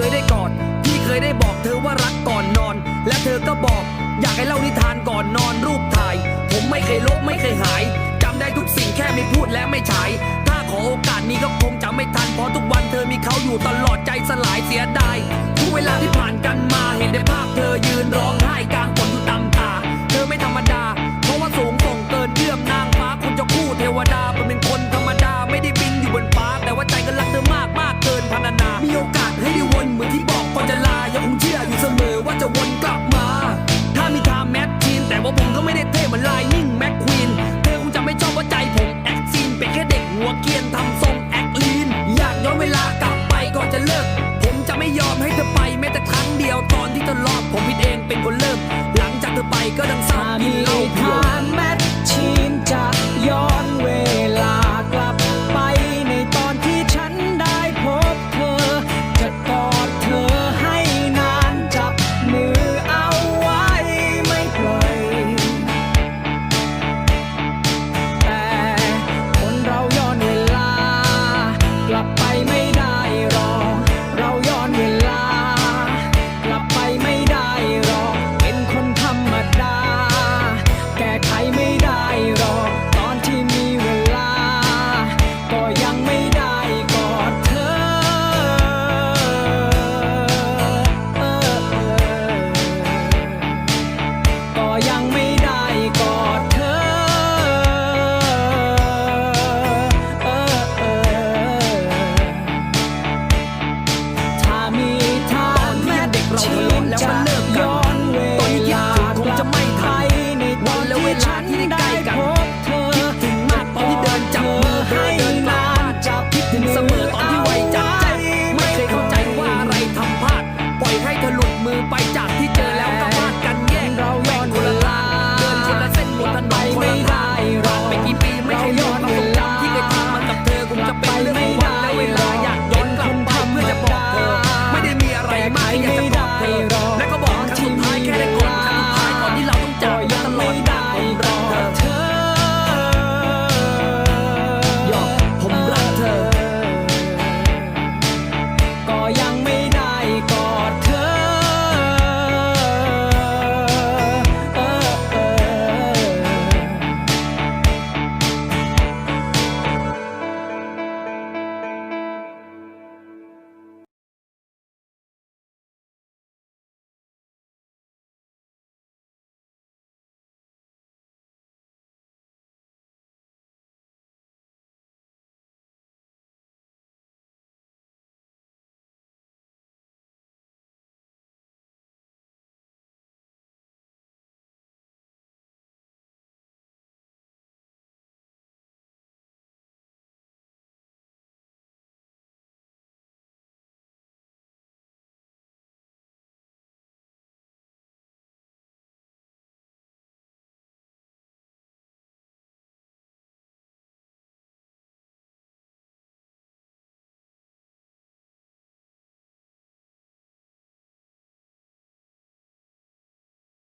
เคยได้กอดพี่เคยได้บอกเธอว่ารักก่อนนอน และเธอก็บอก อยากให้เล่านิทานก่อนนอนรูปถ่าย ผมไม่เคยลบไม่เคยหายจำได้ทุกสิ่งแค่ไม่พูดและไม่ฉาย ถ้าขอโอกาสนี้ก็คงจะไม่ทันเพราะทุกวันเธอมีเขาอยู่ตลอดใจสลายเสียด